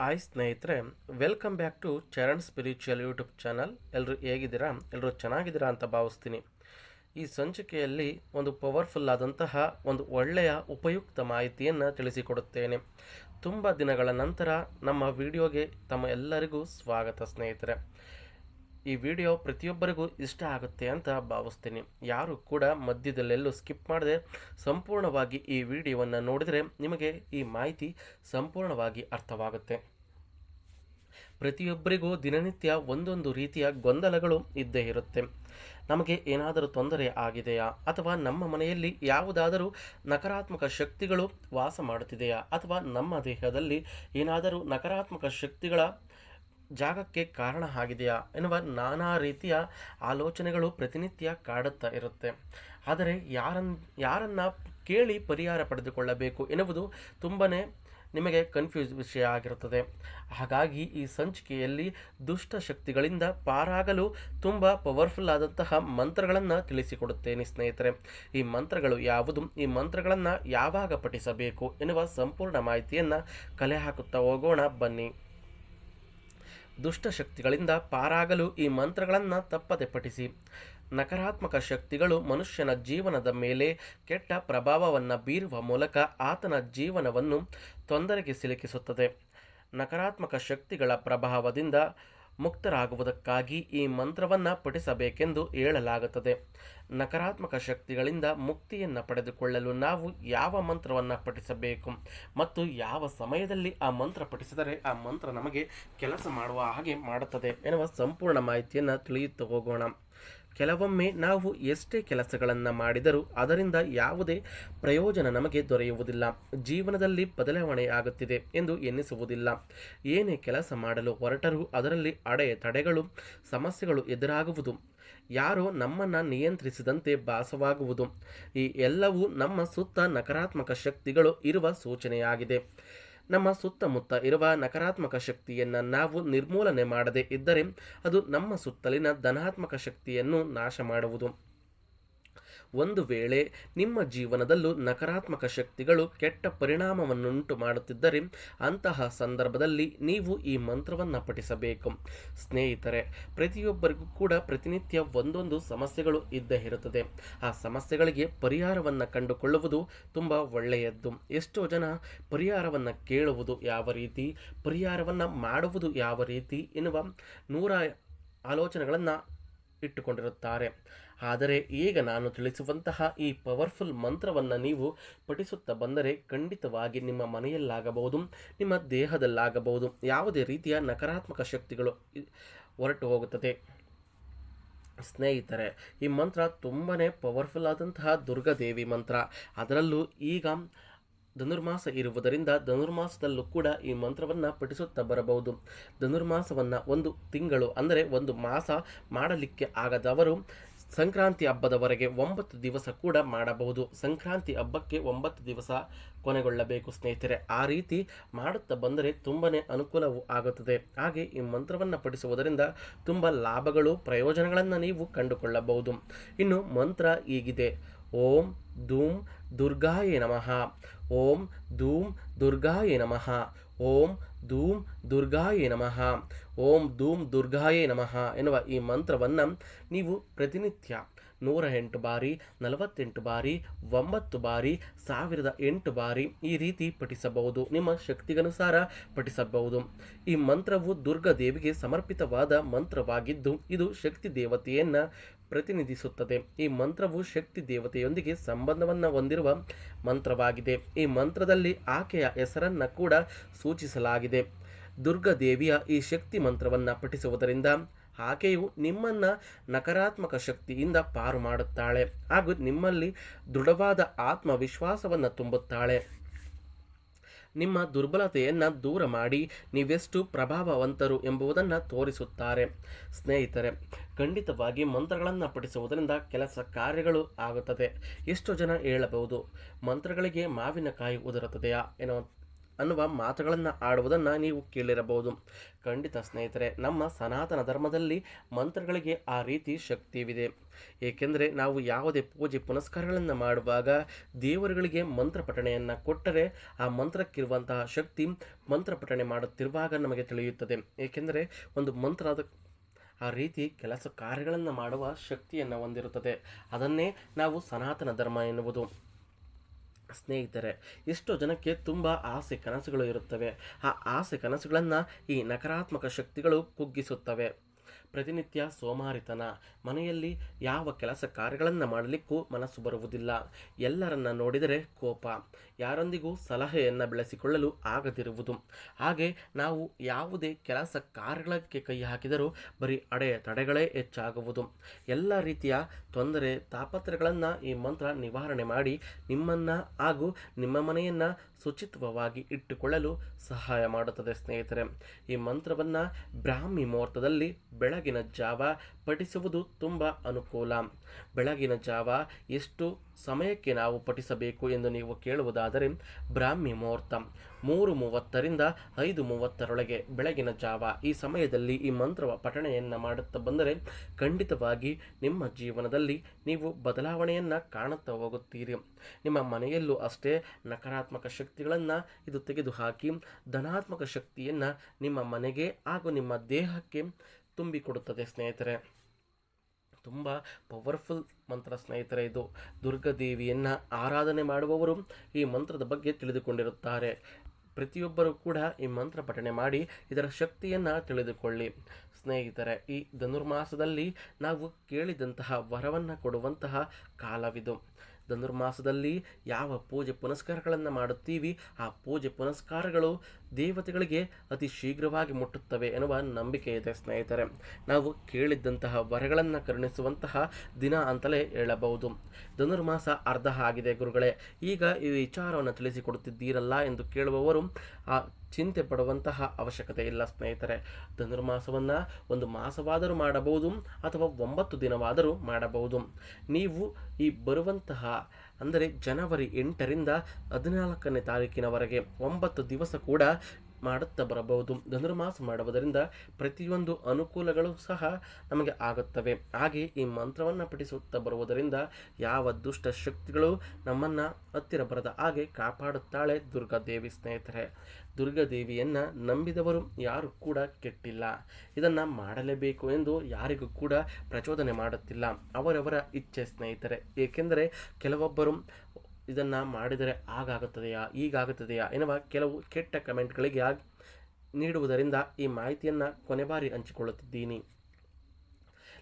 Hi ಸ್ನೇಹಿತರೆ welcome back to Charan spiritual YouTube channel ಎಲ್ಲರೂ ಹೇಗಿದ್ದೀರಾ? ಎಲ್ಲರೂ ಚೆನ್ನಾಗಿದ್ದೀರಾ ಅಂತ ಭಾವಿಸ್ತೀನಿ. ಈ ಸಂಚಿಕೆಯಲ್ಲಿ ಒಂದು ಪವರ್ಫುಲ್ ಆದಂತಹ ಒಂದು ಒಳ್ಳೆಯ ಉಪಯುಕ್ತ ಮಾಹಿತಿಯನ್ನು ತಿಳಿಸಿಕೊಡುತ್ತೇನೆ. ತುಂಬ ದಿನಗಳ ನಂತರ ನಮ್ಮ ವಿಡಿಯೋಗೆ ತಮ್ಮ ಎಲ್ಲರಿಗೂ ಸ್ವಾಗತ ಸ್ನೇಹಿತರೆ. ಈ ವಿಡಿಯೋ ಪ್ರತಿಯೊಬ್ಬರಿಗೂ ಇಷ್ಟ ಆಗುತ್ತೆ ಅಂತ ಭಾವಿಸ್ತೀನಿ. ಯಾರು ಕೂಡ ಮಧ್ಯದಲ್ಲೆಲ್ಲೂ ಸ್ಕಿಪ್ ಮಾಡದೆ ಸಂಪೂರ್ಣವಾಗಿ ಈ ವಿಡಿಯೋವನ್ನು ನೋಡಿದರೆ ನಿಮಗೆ ಈ ಮಾಹಿತಿ ಸಂಪೂರ್ಣವಾಗಿ ಅರ್ಥವಾಗುತ್ತೆ. ಪ್ರತಿಯೊಬ್ಬರಿಗೂ ದಿನನಿತ್ಯ ಒಂದೊಂದು ರೀತಿಯ ಗೊಂದಲಗಳು ಇದ್ದೇ ಇರುತ್ತೆ. ನಮಗೆ ಏನಾದರೂ ತೊಂದರೆ ಆಗಿದೆಯಾ? ಅಥವಾ ನಮ್ಮ ಮನೆಯಲ್ಲಿ ಯಾವುದಾದರೂ ನಕಾರಾತ್ಮಕ ಶಕ್ತಿಗಳು ವಾಸ ಮಾಡುತ್ತಿದೆಯಾ? ಅಥವಾ ನಮ್ಮ ದೇಹದಲ್ಲಿ ಏನಾದರೂ ನಕಾರಾತ್ಮಕ ಶಕ್ತಿಗಳ ಜಾಗಕ್ಕೆ ಕಾರಣ ಆಗಿದೆಯಾ ಎನ್ನುವ ನಾನಾ ರೀತಿಯ ಆಲೋಚನೆಗಳು ಪ್ರತಿನಿತ್ಯ ಕಾಡುತ್ತಾ ಇರುತ್ತೆ. ಆದರೆ ಯಾರನ್, ಯಾರನ್ನ ಕೇಳಿ ಪರಿಹಾರ ಪಡೆದುಕೊಳ್ಳಬೇಕು ಎನ್ನುವುದು ತುಂಬನೇ ನಿಮಗೆ ಕನ್ಫ್ಯೂಸ್ ವಿಷಯ ಆಗಿರುತ್ತದೆ. ಹಾಗಾಗಿ ಈ ಸಂಚಿಕೆಯಲ್ಲಿ ದುಷ್ಟ ಶಕ್ತಿಗಳಿಂದ ಪಾರಾಗಲು ತುಂಬ ಪವರ್ಫುಲ್ ಆದಂತಹ ಮಂತ್ರಗಳನ್ನು ತಿಳಿಸಿಕೊಡುತ್ತೇನೆ ಸ್ನೇಹಿತರೆ. ಈ ಮಂತ್ರಗಳು ಯಾವುದು? ಈ ಮಂತ್ರಗಳನ್ನು ಯಾವಾಗ ಪಠಿಸಬೇಕು ಎನ್ನುವ ಸಂಪೂರ್ಣ ಮಾಹಿತಿಯನ್ನು ಕಲೆ ಹಾಕುತ್ತಾ ಹೋಗೋಣ ಬನ್ನಿ. ದುಷ್ಟಶಕ್ತಿಗಳಿಂದ ಪಾರಾಗಲು ಈ ಮಂತ್ರಗಳನ್ನು ತಪ್ಪದೆ ಪಠಿಸಿ ನಕಾರಾತ್ಮಕ ಶಕ್ತಿಗಳು ಮನುಷ್ಯನ ಜೀವನದ ಮೇಲೆ ಕೆಟ್ಟ ಪ್ರಭಾವವನ್ನು ಬೀರುವ ಮೂಲಕ ಆತನ ಜೀವನವನ್ನು ತೊಂದರೆಗೆ ಸಿಲುಕಿಸುತ್ತದೆ. ನಕಾರಾತ್ಮಕ ಶಕ್ತಿಗಳ ಪ್ರಭಾವದಿಂದ ಮುಕ್ತರಾಗುವುದಕ್ಕಾಗಿ ಈ ಮಂತ್ರವನ್ನು ಪಠಿಸಬೇಕೆಂದು ಹೇಳಲಾಗುತ್ತದೆ. ನಕಾರಾತ್ಮಕ ಶಕ್ತಿಗಳಿಂದ ಮುಕ್ತಿಯನ್ನು ಪಡೆದುಕೊಳ್ಳಲು ನಾವು ಯಾವ ಮಂತ್ರವನ್ನು ಪಠಿಸಬೇಕು ಮತ್ತು ಯಾವ ಸಮಯದಲ್ಲಿ ಆ ಮಂತ್ರ ಪಠಿಸಿದರೆ ಆ ಮಂತ್ರ ನಮಗೆ ಕೆಲಸ ಮಾಡುವ ಹಾಗೆ ಮಾಡುತ್ತದೆ ಎನ್ನುವ ಸಂಪೂರ್ಣ ಮಾಹಿತಿಯನ್ನು ತಿಳಿಯುತ್ತಾ ಹೋಗೋಣ. ಕೆಲವೊಮ್ಮೆ ನಾವು ಎಷ್ಟೇ ಕೆಲಸಗಳನ್ನು ಮಾಡಿದರೂ ಅದರಿಂದ ಯಾವುದೇ ಪ್ರಯೋಜನ ನಮಗೆ ದೊರೆಯುವುದಿಲ್ಲ. ಜೀವನದಲ್ಲಿ ಬದಲಾವಣೆ ಆಗುತ್ತಿದೆ ಎಂದು ಎನ್ನಿಸುವುದಿಲ್ಲ. ಏನೇ ಕೆಲಸ ಮಾಡಲು ಹೊರಟರೂ ಅದರಲ್ಲಿ ಅಡೆ ತಡೆಗಳು, ಸಮಸ್ಯೆಗಳು ಎದುರಾಗುವುದು. ಯಾರೋ ನಮ್ಮನ್ನು ನಿಯಂತ್ರಿಸಿದಂತೆ ಭಾಸವಾಗುವುದು. ಈ ಎಲ್ಲವೂ ನಮ್ಮ ಸುತ್ತ ನಕಾರಾತ್ಮಕ ಶಕ್ತಿಗಳು ಇರುವ ಸೂಚನೆಯಾಗಿದೆ. ನಮ್ಮ ಸುತ್ತಮುತ್ತ ಇರುವ ನಕಾರಾತ್ಮಕ ಶಕ್ತಿಯನ್ನು ನಾವು ನಿರ್ಮೂಲನೆ ಮಾಡದೇ ಇದ್ದರೆ ಅದು ನಮ್ಮ ಸುತ್ತಲಿನ ಧನಾತ್ಮಕ ಶಕ್ತಿಯನ್ನು ನಾಶ ಮಾಡುವುದು. ಒಂದು ವೇಳೆ ನಿಮ್ಮ ಜೀವನದಲ್ಲೂ ನಕಾರಾತ್ಮಕ ಶಕ್ತಿಗಳು ಕೆಟ್ಟ ಪರಿಣಾಮವನ್ನುಂಟು ಮಾಡುತ್ತಿದ್ದರೆ ಅಂತಹ ಸಂದರ್ಭದಲ್ಲಿ ನೀವು ಈ ಮಂತ್ರವನ್ನು ಪಠಿಸಬೇಕು. ಸ್ನೇಹಿತರೆ, ಪ್ರತಿಯೊಬ್ಬರಿಗೂ ಕೂಡ ಪ್ರತಿನಿತ್ಯ ಒಂದೊಂದು ಸಮಸ್ಯೆಗಳು ಇದ್ದೇ ಇರುತ್ತದೆ. ಆ ಸಮಸ್ಯೆಗಳಿಗೆ ಪರಿಹಾರವನ್ನು ಕಂಡುಕೊಳ್ಳುವುದು ತುಂಬ ಒಳ್ಳೆಯದ್ದು. ಎಷ್ಟೋ ಜನ ಪರಿಹಾರವನ್ನು ಕೇಳುವುದು ಯಾವ ರೀತಿ, ಪರಿಹಾರವನ್ನು ಮಾಡುವುದು ಯಾವ ರೀತಿ ಎನ್ನುವ ನೂರ ಆಲೋಚನೆಗಳನ್ನು ಇಟ್ಟುಕೊಂಡಿರುತ್ತಾರೆ. ಆದರೆ ಈಗ ನಾನು ತಿಳಿಸುವಂತಹ ಈ ಪವರ್ಫುಲ್ ಮಂತ್ರವನ್ನು ನೀವು ಪಠಿಸುತ್ತಾ ಬಂದರೆ ಖಂಡಿತವಾಗಿ ನಿಮ್ಮ ಮನೆಯಲ್ಲಾಗಬಹುದು, ನಿಮ್ಮ ದೇಹದಲ್ಲಾಗಬಹುದು. ಯಾವುದೇ ರೀತಿಯ ನಕಾರಾತ್ಮಕ ಶಕ್ತಿಗಳು ಹೊರಟು ಹೋಗುತ್ತದೆ. ಸ್ನೇಹಿತರೆ, ಈ ಮಂತ್ರ ತುಂಬಾ ಪವರ್ಫುಲ್ ಆದಂತಹ ದುರ್ಗಾದೇವಿ ಮಂತ್ರ. ಅದರಲ್ಲೂ ಈಗ ಧನುರ್ಮಾಸ ಇರುವುದರಿಂದ ಧನುರ್ಮಾಸದಲ್ಲೂ ಕೂಡ ಈ ಮಂತ್ರವನ್ನು ಪಠಿಸುತ್ತಾ ಬರಬಹುದು. ಧನುರ್ಮಾಸವನ್ನು ಒಂದು ತಿಂಗಳು, ಅಂದರೆ ಒಂದು ಮಾಸ ಮಾಡಲಿಕ್ಕೆ ಆಗದವರು ಸಂಕ್ರಾಂತಿ ಹಬ್ಬದವರೆಗೆ ಒಂಬತ್ತು ದಿವಸ ಕೂಡ ಮಾಡಬಹುದು. ಸಂಕ್ರಾಂತಿ ಹಬ್ಬಕ್ಕೆ ಒಂಬತ್ತು ದಿವಸ ಕೊನೆಗೊಳ್ಳಬೇಕು ಸ್ನೇಹಿತರೆ. ಆ ರೀತಿ ಮಾಡುತ್ತಾ ಬಂದರೆ ತುಂಬಾ ಅನುಕೂಲವೂ ಆಗುತ್ತದೆ. ಹಾಗೆ ಈ ಮಂತ್ರವನ್ನು ಪಠಿಸುವುದರಿಂದ ತುಂಬ ಲಾಭಗಳು, ಪ್ರಯೋಜನಗಳನ್ನು ನೀವು ಕಂಡುಕೊಳ್ಳಬಹುದು. ಇನ್ನು ಮಂತ್ರ ಹೀಗಿದೆ. ಓಂ ಧೂಮ್ ದುರ್ಗಾಯೇ ನಮಃ. ಓಂ ಧೂಮ್ ದುರ್ಗಾಯೇ ನಮಃ. ಓಂ ಧೂಮ್ ದುರ್ಗಾಯೇ ನಮಃ. ಓಂ ಧೂಮ್ ದುರ್ಗಾಯೇ ನಮಃ ಎನ್ನುವ ಈ ಮಂತ್ರವನ್ನು ನೀವು ಪ್ರತಿನಿತ್ಯ ನೂರ ಎಂಟು ಬಾರಿ, ನಲವತ್ತೆಂಟು ಬಾರಿ, ಒಂಬತ್ತು ಬಾರಿ, ಸಾವಿರದ ಎಂಟು ಬಾರಿ ಈ ರೀತಿ ಪಠಿಸಬಹುದು. ನಿಮ್ಮ ಶಕ್ತಿಗನುಸಾರ ಪಠಿಸಬಹುದು. ಈ ಮಂತ್ರವು ದುರ್ಗಾ ದೇವಿಗೆ ಸಮರ್ಪಿತವಾದ ಮಂತ್ರವಾಗಿದ್ದು, ಇದು ಶಕ್ತಿ ದೇವತೆಯನ್ನು ಪ್ರತಿನಿಧಿಸುತ್ತದೆ. ಈ ಮಂತ್ರವು ಶಕ್ತಿ ದೇವತೆಯೊಂದಿಗೆ ಸಂಬಂಧವನ್ನು ಹೊಂದಿರುವ ಮಂತ್ರವಾಗಿದೆ. ಈ ಮಂತ್ರದಲ್ಲಿ ಆಕೆಯ ಹೆಸರನ್ನು ಕೂಡ ಸೂಚಿಸಲಾಗಿದೆ. ದುರ್ಗಾದೇವಿಯ ಈ ಶಕ್ತಿ ಮಂತ್ರವನ್ನು ಪಠಿಸುವುದರಿಂದ ಆಕೆಯು ನಿಮ್ಮನ್ನು ನಕಾರಾತ್ಮಕ ಶಕ್ತಿಯಿಂದ ಪಾರು ಮಾಡುತ್ತಾಳೆ ಹಾಗೂ ನಿಮ್ಮಲ್ಲಿ ದೃಢವಾದ ಆತ್ಮವಿಶ್ವಾಸವನ್ನು ತುಂಬುತ್ತಾಳೆ. ನಿಮ್ಮ ದುರ್ಬಲತೆಯನ್ನು ದೂರ ಮಾಡಿ ನೀವೆಷ್ಟು ಪ್ರಭಾವವಂತರು ಎಂಬುದನ್ನು ತೋರಿಸುತ್ತಾರೆ. ಸ್ನೇಹಿತರೆ, ಖಂಡಿತವಾಗಿ ಮಂತ್ರಗಳನ್ನು ಪಠಿಸುವುದರಿಂದ ಕೆಲಸ ಕಾರ್ಯಗಳು ಆಗುತ್ತದೆ. ಎಷ್ಟು ಜನ ಹೇಳಬಹುದು, ಮಂತ್ರಗಳಿಗೆ ಮಾವಿನಕಾಯಿ ಉದುರುತ್ತದೆಯಾ ಏನೋ ಅನ್ನುವ ಮಾತುಗಳನ್ನು ಆಡುವುದನ್ನು ನೀವು ಕೇಳಿರಬಹುದು. ಖಂಡಿತ ಸ್ನೇಹಿತರೆ, ನಮ್ಮ ಸನಾತನ ಧರ್ಮದಲ್ಲಿ ಮಂತ್ರಗಳಿಗೆ ಆ ರೀತಿ ಶಕ್ತಿವಿದೆ ಏಕೆಂದರೆ ನಾವು ಯಾವುದೇ ಪೂಜೆ ಪುನಸ್ಕಾರಗಳನ್ನು ಮಾಡುವಾಗ ದೇವರುಗಳಿಗೆ ಮಂತ್ರ ಪಠಣೆಯನ್ನು ಕೊಟ್ಟರೆ ಆ ಮಂತ್ರಕ್ಕಿರುವಂತಹ ಶಕ್ತಿ ಮಂತ್ರ ಪಠಣೆ ಮಾಡುತ್ತಿರುವಾಗ ನಮಗೆ ತಿಳಿಯುತ್ತದೆ. ಏಕೆಂದರೆ ಒಂದು ಮಂತ್ರದ ಆ ರೀತಿ ಕೆಲಸ ಕಾರ್ಯಗಳನ್ನು ಮಾಡುವ ಶಕ್ತಿಯನ್ನು ಹೊಂದಿರುತ್ತದೆ. ಅದನ್ನೇ ನಾವು ಸನಾತನ ಧರ್ಮ ಎನ್ನುವುದು. ಸ್ನೇಹಿತರೆ, ಎಷ್ಟೋ ಜನಕ್ಕೆ ತುಂಬ ಆಸೆ ಕನಸುಗಳು ಇರುತ್ತವೆ. ಆ ಆಸೆ ಕನಸುಗಳನ್ನು ಈ ನಕಾರಾತ್ಮಕ ಶಕ್ತಿಗಳು ಕುಗ್ಗಿಸುತ್ತವೆ. ಪ್ರತಿನಿತ್ಯ ಸೋಮಾರಿತನ, ಮನೆಯಲ್ಲಿ ಯಾವ ಕೆಲಸ ಕಾರ್ಯಗಳನ್ನು ಮಾಡಲಿಕ್ಕೂ ಮನಸ್ಸು ಬರುವುದಿಲ್ಲ. ಎಲ್ಲರನ್ನ ನೋಡಿದರೆ ಕೋಪ. ಯಾರೊಂದಿಗೂ ಸಲಹೆಯನ್ನು ಬೆಳೆಸಿಕೊಳ್ಳಲು ಆಗದಿರುವುದು. ಹಾಗೆ ನಾವು ಯಾವುದೇ ಕೆಲಸ ಕಾರ್ಯಗಳಿಗೆ ಕೈ ಹಾಕಿದರೂ ಬರೀ ಅಡೆ ತಡೆಗಳೇ ಹೆಚ್ಚಾಗುವುದು. ಎಲ್ಲ ರೀತಿಯ ತೊಂದರೆ ತಾಪತ್ರಗಳನ್ನು ಈ ಮಂತ್ರ ನಿವಾರಣೆ ಮಾಡಿ ನಿಮ್ಮನ್ನು ಹಾಗೂ ನಿಮ್ಮ ಮನೆಯನ್ನು ಶುಚಿತ್ವವಾಗಿ ಇಟ್ಟುಕೊಳ್ಳಲು ಸಹಾಯ ಮಾಡುತ್ತದೆ ಸ್ನೇಹಿತರೆ. ಈ ಮಂತ್ರವನ್ನು ಬ್ರಾಹ್ಮಿ ಮುಹೂರ್ತದಲ್ಲಿ ಬೆಳಗಿನ ಜಾವ ಪಠಿಸುವುದು ತುಂಬ ಅನುಕೂಲ. ಬೆಳಗಿನ ಜಾವ ಎಷ್ಟು ಸಮಯಕ್ಕೆ ನಾವು ಪಠಿಸಬೇಕು ಎಂದು ನೀವು ಕೇಳುವುದಾದರೆ ಬ್ರಾಹ್ಮಿ ಮುಹೂರ್ತ ಮೂರು ಮೂವತ್ತರಿಂದ ಐದು ಮೂವತ್ತರೊಳಗೆ ಬೆಳಗಿನ ಜಾವ. ಈ ಸಮಯದಲ್ಲಿ ಈ ಮಂತ್ರವ ಪಠಣೆಯನ್ನು ಮಾಡುತ್ತಾ ಬಂದರೆ ಖಂಡಿತವಾಗಿ ನಿಮ್ಮ ಜೀವನದಲ್ಲಿ ನೀವು ಬದಲಾವಣೆಯನ್ನು ಕಾಣುತ್ತಾ ಹೋಗುತ್ತೀರಿ. ನಿಮ್ಮ ಮನೆಯಲ್ಲೂ ಅಷ್ಟೇ ನಕಾರಾತ್ಮಕ ಶಕ್ತಿಗಳನ್ನು ಇದು ತೆಗೆದುಹಾಕಿ ಧನಾತ್ಮಕ ಶಕ್ತಿಯನ್ನು ನಿಮ್ಮ ಮನೆಗೆ ಹಾಗೂ ನಿಮ್ಮ ದೇಹಕ್ಕೆ ತುಂಬಿಕೊಡುತ್ತದೆ ಸ್ನೇಹಿತರೆ. ತುಂಬ ಪವರ್ಫುಲ್ ಮಂತ್ರ ಸ್ನೇಹಿತರೆ, ಇದು ದುರ್ಗಾದೇವಿಯನ್ನು ಆರಾಧನೆ ಮಾಡುವವರು ಈ ಮಂತ್ರದ ಬಗ್ಗೆ ತಿಳಿದುಕೊಂಡಿರುತ್ತಾರೆ. ಪ್ರತಿಯೊಬ್ಬರೂ ಕೂಡ ಈ ಮಂತ್ರ ಪಠಣೆ ಮಾಡಿ ಇದರ ಶಕ್ತಿಯನ್ನು ತಿಳಿದುಕೊಳ್ಳಿ. ಸ್ನೇಹಿತರೆ, ಈ ಧನುರ್ಮಾಸದಲ್ಲಿ ನಾವು ಕೇಳಿದಂತಹ ವರವನ್ನು ಕೊಡುವಂತಹ ಕಾಲವಿದು. ಧನುರ್ಮಾಸದಲ್ಲಿ ಯಾವ ಪೂಜೆ ಪುನಸ್ಕಾರಗಳನ್ನು ಮಾಡುತ್ತೀವಿ, ಆ ಪೂಜೆ ಪುನಸ್ಕಾರಗಳು ದೇವತೆಗಳಿಗೆ ಅತಿ ಶೀಘ್ರವಾಗಿ ಮುಟ್ಟುತ್ತವೆ ಎನ್ನುವ ನಂಬಿಕೆ ಇದೆ ಸ್ನೇಹಿತರೆ. ನಾವು ಕೇಳಿದ್ದಂತಹ ವರಗಳನ್ನು ಕರುಣಿಸುವಂತಹ ದಿನ ಅಂತಲೇ ಹೇಳಬಹುದು. ಧನುರ್ಮಾಸ ಅರ್ಧ ಆಗಿದೆ ಗುರುಗಳೇ. ಈಗ ಈ ವಿಚಾರವನ್ನು ತಿಳಿಸಿಕೊಡುತ್ತಿದ್ದೀರಲ್ಲ ಎಂದು ಕೇಳುವವರು, ಆ ಚಿಂತೆ ಪಡುವಂತಹ ಅವಶ್ಯಕತೆ ಇಲ್ಲ, ಸ್ನೇಹಿತರೆ. ಧನುರ್ಮಾಸವನ್ನು ಒಂದು ಮಾಸವಾದರೂ ಮಾಡಬಹುದು ಅಥವಾ ಒಂಬತ್ತು ದಿನವಾದರೂ ಮಾಡಬಹುದು. ನೀವು ಈ ಬರುವಂತಹ, ಅಂದರೆ ಜನವರಿ ಎಂಟರಿಂದ ಹದಿನಾಲ್ಕನೇ ತಾರೀಕಿನವರೆಗೆ ಒಂಬತ್ತು ದಿವಸ ಕೂಡ ಮಾಡುತ್ತಾ ಬರಬಹುದು. ಧನುರ್ಮಾಸ ಮಾಡುವುದರಿಂದ ಪ್ರತಿಯೊಂದು ಅನುಕೂಲಗಳು ಸಹ ನಮಗೆ ಆಗುತ್ತವೆ. ಹಾಗೆ ಈ ಮಂತ್ರವನ್ನು ಪಠಿಸುತ್ತಾ ಬರುವುದರಿಂದ ಯಾವ ದುಷ್ಟ ಶಕ್ತಿಗಳು ನಮ್ಮನ್ನು ಹತ್ತಿರ ಬರದ ಹಾಗೆ ಕಾಪಾಡುತ್ತಾಳೆ ದುರ್ಗಾದೇವಿ ಸ್ನೇಹಿತರೆ. ದುರ್ಗಾದೇವಿಯನ್ನು ನಂಬಿದವರು ಯಾರು ಕೂಡ ಕೆಟ್ಟಿಲ್ಲ. ಇದನ್ನು ಮಾಡಲೇಬೇಕು ಎಂದು ಯಾರಿಗೂ ಕೂಡ ಪ್ರಚೋದನೆ ಮಾಡುತ್ತಿಲ್ಲ. ಅವರವರ ಇಚ್ಛೆ ಸ್ನೇಹಿತರೆ. ಏಕೆಂದರೆ ಕೆಲವೊಬ್ಬರು ಇದನ್ನು ಮಾಡಿದರೆ ಆಗಾಗುತ್ತದೆಯಾ ಈಗಾಗುತ್ತದೆಯಾ ಎನ್ನುವ ಕೆಲವು ಕೆಟ್ಟ ಕಮೆಂಟ್ಗಳಿಗೆ ನೀಡುವುದರಿಂದ ಈ ಮಾಹಿತಿಯನ್ನು ಕೊನೆ ಬಾರಿ ಹಂಚಿಕೊಳ್ಳುತ್ತಿದ್ದೀನಿ.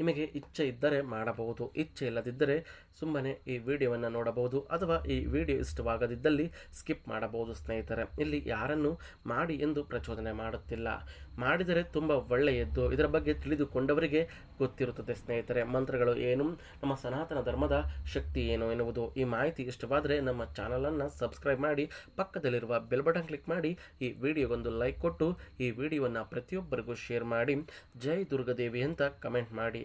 ನಿಮಗೆ ಇಚ್ಛೆ ಇದ್ದರೆ ಮಾಡಬಹುದು, ಇಚ್ಛೆ ಇಲ್ಲದಿದ್ದರೆ ಸುಮ್ಮನೆ ಈ ವಿಡಿಯೋವನ್ನು ನೋಡಬಹುದು ಅಥವಾ ಈ ವಿಡಿಯೋ ಇಷ್ಟವಾಗದಿದ್ದಲ್ಲಿ ಸ್ಕಿಪ್ ಮಾಡಬಹುದು ಸ್ನೇಹಿತರೆ. ಇಲ್ಲಿ ಯಾರನ್ನು ಮಾಡಿ ಎಂದು ಪ್ರಚೋದನೆ ಮಾಡುತ್ತಿಲ್ಲ. ಮಾಡಿದರೆ ತುಂಬ ಒಳ್ಳೆಯದ್ದು. ಇದರ ಬಗ್ಗೆ ತಿಳಿದುಕೊಂಡವರಿಗೆ ಗೊತ್ತಿರುತ್ತದೆ ಸ್ನೇಹಿತರೆ. ಮಂತ್ರಗಳು ಏನು? ನಮ್ಮ ಸನಾತನ ಧರ್ಮದ ಶಕ್ತಿ ಏನು ಎನ್ನುವುದು. ಈ ಮಾಹಿತಿ ಇಷ್ಟವಾದರೆ ನಮ್ಮ ಚಾನಲನ್ನು ಸಬ್ಸ್ಕ್ರೈಬ್ ಮಾಡಿ, ಪಕ್ಕದಲ್ಲಿರುವ ಬೆಲ್ ಬಟನ್ ಕ್ಲಿಕ್ ಮಾಡಿ, ಈ ವಿಡಿಯೋಗೊಂದು ಲೈಕ್ ಕೊಟ್ಟು, ಈ ವಿಡಿಯೋವನ್ನು ಪ್ರತಿಯೊಬ್ಬರಿಗೂ ಶೇರ್ ಮಾಡಿ, ಜೈ ದುರ್ಗಾದೇವಿ ಅಂತ ಕಮೆಂಟ್ ಮಾಡಿ.